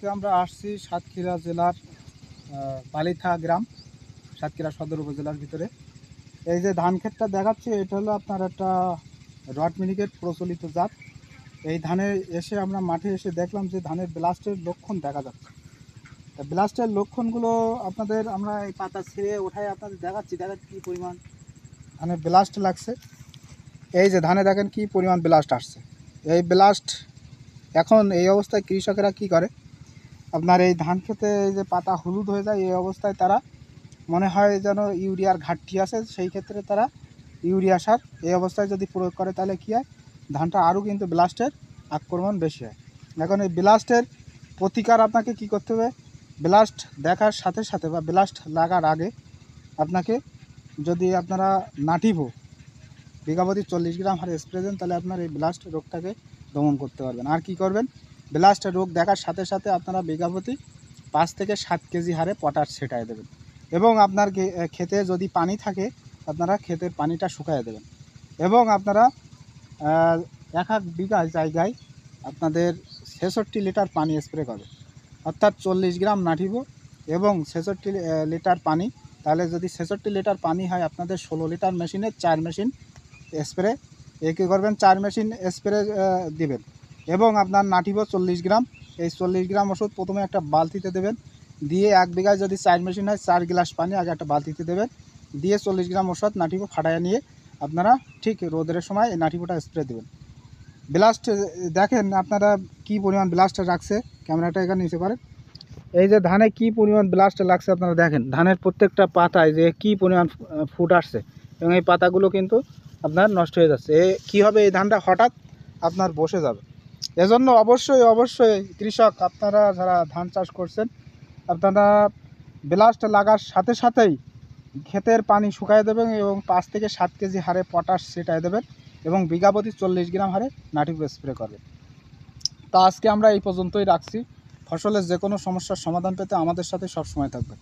আজকে আমরা আসছি সাতক্ষীরা জেলার বালিথা গ্রাম, সাতক্ষীরা সদর উপজেলার ভিতরে। এই যে ধান ক্ষেতটা দেখাচ্ছি, এটা হলো আপনার একটা রড মিনিকেট প্রচলিত জাত। এই ধানে এসে আমরা মাঠে এসে দেখলাম যে ধানের ব্লাস্টের লক্ষণ দেখা যাচ্ছে। তা ব্লাস্টের লক্ষণগুলো আপনাদের আমরা এই পাতা ছিঁড়ে ওঠায় আপনাদের দেখাচ্ছি, দেখেন কী পরিমাণ ধানে ব্লাস্ট লাগছে। এই যে ধানে দেখেন কী পরিমাণ ব্লাস্ট আসছে। এই ব্লাস্ট এখন এই অবস্থায় কৃষকেরা কি করে? আপনার এই ধান খেতে এই যে পাতা হলুদ হয়ে যায়, এই অবস্থায় তারা মনে হয় যেন ইউরিয়ার ঘাটতি আছে, সেই ক্ষেত্রে তারা ইউরিয়া সার এই অবস্থায় যদি প্রয়োগ করে, তাহলে কী হয়? ধানটা আরও কিন্তু ব্লাস্টের আক্রমণ বেশি হয়। এখন এই ব্লাস্টের প্রতিকার আপনাকে কি করতে হবে? ব্লাস্ট দেখার সাথে সাথে বা ব্লাস্ট লাগার আগে আপনাকে যদি আপনারা নাটিভো বিঘাপতি চল্লিশ গ্রাম হারে স্প্রে দেন, তাহলে আপনার এই ব্লাস্ট রোগটাকে দমন করতে পারবেন। আর কি করবেন? ব্লাস্ট রোগ দেখার সাথে সাথে আপনারা বিঘাপতি পাঁচ থেকে সাত কেজি হারে পটাশ ছেটায় দেবেন। এবং আপনার ক্ষেতে যদি পানি থাকে, আপনারা ক্ষেতের পানিটা শুকায় দেবেন। এবং আপনারা এক এক বিঘা জায়গায় আপনাদের ছেষট্টি লিটার পানি স্প্রে করবেন। অর্থাৎ চল্লিশ গ্রাম নাঠিব এবং ছেষট্টি লিটার পানি। তাহলে যদি ছেষট্টি লিটার পানি হয়, আপনাদের ষোলো লিটার মেশিনে চার মেশিন স্প্রে। এ কী করবেন? চার মেশিন স্প্রে দিবেন। এবং আপনার নাটিব চল্লিশ গ্রাম। এই চল্লিশ গ্রাম ওষুধ প্রথমে একটা বালতিতে দেবেন। দিয়ে এক বিঘায় যদি চার মেশিন হয়, চার গ্লাস পানি আগে একটা বালতিতে দেবেন। দিয়ে চল্লিশ গ্রাম ওষুধ নাটিব ফাটাইয়া নিয়ে আপনারা ঠিক রোদের সময় এই নাটিবটা স্প্রে দেবেন। ব্লাস্ট, দেখেন আপনারা কি পরিমাণ ব্লাস্ট রাখছে, ক্যামেরাটা এখানে নিতে পারেন। এই যে ধানে কি পরিমাণ ব্লাস্ট লাগছে আপনারা দেখেন, ধানের প্রত্যেকটা পাতায় যে কি পরিমাণ ফুট আসছে। এবং এই পাতাগুলো কিন্তু আপনার নষ্ট হয়ে যাচ্ছে। এ, কী হবে এই ধানটা? হঠাৎ আপনার বসে যাবে। এজন্য অবশ্যই অবশ্যই কৃষক, আপনারা যারা ধান চাষ করছেন, আপনারা ব্লাস্ট লাগার সাথে সাথেই ক্ষেতের পানি শুকায় দেবেন এবং পাঁচ থেকে সাত কেজি হারে পটাশ ছিটায় দেবেন এবং বিঘাপতি চল্লিশ গ্রাম হারে নাটিভ স্প্রে করবেন। তা আজকে আমরা এই পর্যন্তই রাখছি। ফসলের যে কোনো সমস্যার সমাধান পেতে আমাদের সাথে সবসময় থাকবেন।